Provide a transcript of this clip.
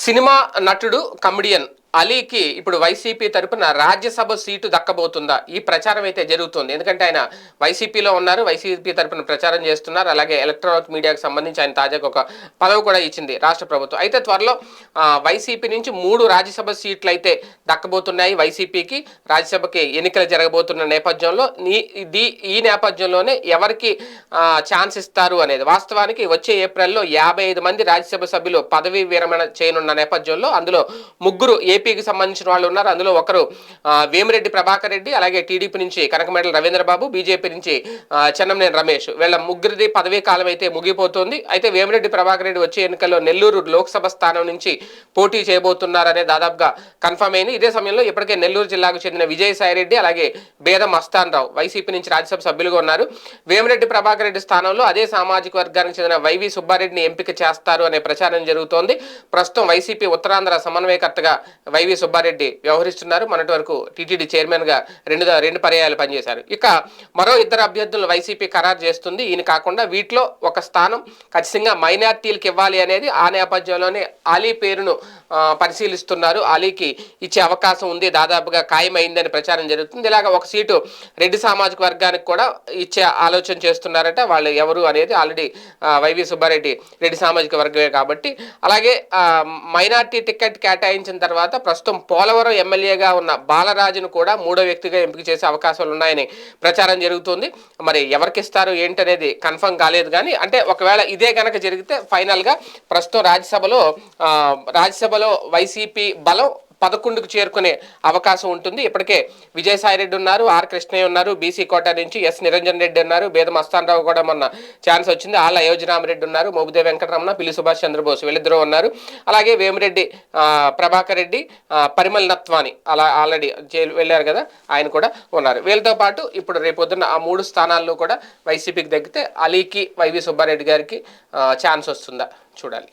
Cinema నటుడు comedian అలీకి ఇప్పుడు YCP తరపున రాజ్యసభ సీటు దక్కబోతుందా? ఈ ప్రచారం అయితే జరుగుతుంది. ఎందుకంటే ఆయన వైసీపీలో ఉన్నారు వైసీపీ తరపున ప్రచారం చేస్తున్నారు. అలాగే ఎలక్ట్రానిక్ మీడియాకు సంబంధించి ఆయన తాజాగా ఒక పదవి కూడా ఇచ్చింది రాష్ట్ర ప్రభుత్వం. అయితే త్వరలో వైసీపీ నుంచి మూడు రాజ్యసభ సీట్లు అయితే దక్కబోతున్నాయి వైసీపీకి. రాజ్యసభకి ఎన్నికలు జరగబోతున్న నేపథ్యంలో ఈ నేపథ్యంలోనే ఎవరికి ఛాన్స్ ఇస్తారు అనేది. వాస్తవానికి వచ్చే ఏప్రిల్లో యాభై ఐదు మంది రాజ్యసభ సభ్యులు పదవీ విరమణ చేయనున్న నేపథ్యంలో అందులో ముగ్గురు ఏ ఏపీకి సంబంధించిన వాళ్ళు ఉన్నారు. అందులో ఒకరు వేమిరెడ్డి ప్రభాకర్ రెడ్డి అలాగే టీడీపీ నుంచి కనకమేడల రవీంద్రబాబు బీజేపీ నుంచి చెన్నంనేని రమేష్. వీళ్ళ ముగ్గురిది పదవీ కాలం అయితే ముగిపోతుంది. అయితే వేమిరెడ్డి ప్రభాకర్ రెడ్డి వచ్చే ఎన్నికల్లో నెల్లూరు లోక్సభ స్థానం నుంచి పోటీ చేయబోతున్నారనే దాదాపుగా కన్ఫర్మ్ అయింది. ఇదే సమయంలో ఇప్పటికే నెల్లూరు జిల్లాకు చెందిన విజయసాయి రెడ్డి అలాగే బేదం అస్తాన్ రావు వైసీపీ నుంచి రాజ్యసభ సభ్యులుగా ఉన్నారు. వేమిరెడ్డి ప్రభాకర్ రెడ్డి స్థానంలో అదే సామాజిక వర్గానికి చెందిన వైవి సుబ్బారెడ్డిని ఎంపిక చేస్తారు అనే ప్రచారం జరుగుతోంది. ప్రస్తుతం వైసీపీ ఉత్తరాంధ్ర సమన్వయకర్తగా వైవి సుబ్బారెడ్డి వ్యవహరిస్తున్నారు. మొన్నటి వరకు టీటీడీ చైర్మన్గా రెండు రెండు పర్యాయాలు పనిచేశారు. ఇక మరో ఇద్దరు అభ్యర్థులను వైసీపీ ఖరారు చేస్తుంది. ఈయన కాకుండా వీటిలో ఒక స్థానం ఖచ్చితంగా మైనార్టీలకు ఇవ్వాలి అనేది ఆ నేపథ్యంలోనే అలీ పేరును పరిశీలిస్తున్నారు. అలీకి ఇచ్చే అవకాశం ఉంది. దాదాపుగా ఖాయమైందని ప్రచారం జరుగుతుంది. ఇలాగ ఒక సీటు రెడ్డి సామాజిక వర్గానికి కూడా ఇచ్చే ఆలోచన చేస్తున్నారట. వాళ్ళు ఎవరు అనేది ఆల్రెడీ వైవి సుబ్బారెడ్డి రెడ్డి సామాజిక వర్గమే కాబట్టి. అలాగే మైనార్టీ టికెట్ కేటాయించిన తర్వాత ప్రస్తుతం పోలవరం ఎమ్మెల్యేగా ఉన్న బాలరాజును కూడా మూడో వ్యక్తిగా ఎంపిక చేసే అవకాశాలు ఉన్నాయని ప్రచారం జరుగుతుంది. మరి ఎవరికి ఇస్తారు ఏంటనేది కన్ఫర్మ్ కాలేదు కానీ అంటే ఒకవేళ ఇదే కనుక జరిగితే ఫైనల్గా ప్రస్తుతం రాజ్యసభలో రాజ్యసభలో వైసీపీ బలం పదకొండుకు చేరుకునే అవకాశం ఉంటుంది. ఇప్పటికే విజయసాయిరెడ్డి ఉన్నారు ఆర్ కృష్ణయ్య ఉన్నారు బీసీ కోట నుంచి ఎస్ నిరంజన్ రెడ్డి ఉన్నారు బేదం అస్తానరావు కూడా మొన్న ఛాన్స్ వచ్చింది. ఆళ్ళ అయోజనామరెడ్డి ఉన్నారు మోబుదే వెంకటరమణ పిల్లి సుభాష్ చంద్రబోస్ వీళ్ళిద్దరూ ఉన్నారు. అలాగే వేమిరెడ్డి ప్రభాకర్ రెడ్డి పరిమల్ నత్వాని అలా ఆల్రెడీ జైలు వెళ్ళారు కదా ఆయన కూడా ఉన్నారు. వీళ్ళతో పాటు ఇప్పుడు రేపొద్దున ఆ మూడు స్థానాల్లో కూడా వైసీపీకి తగ్గితే అలీకి వైవి సుబ్బారెడ్డి గారికి ఛాన్స్ వస్తుందా? చూడాలి.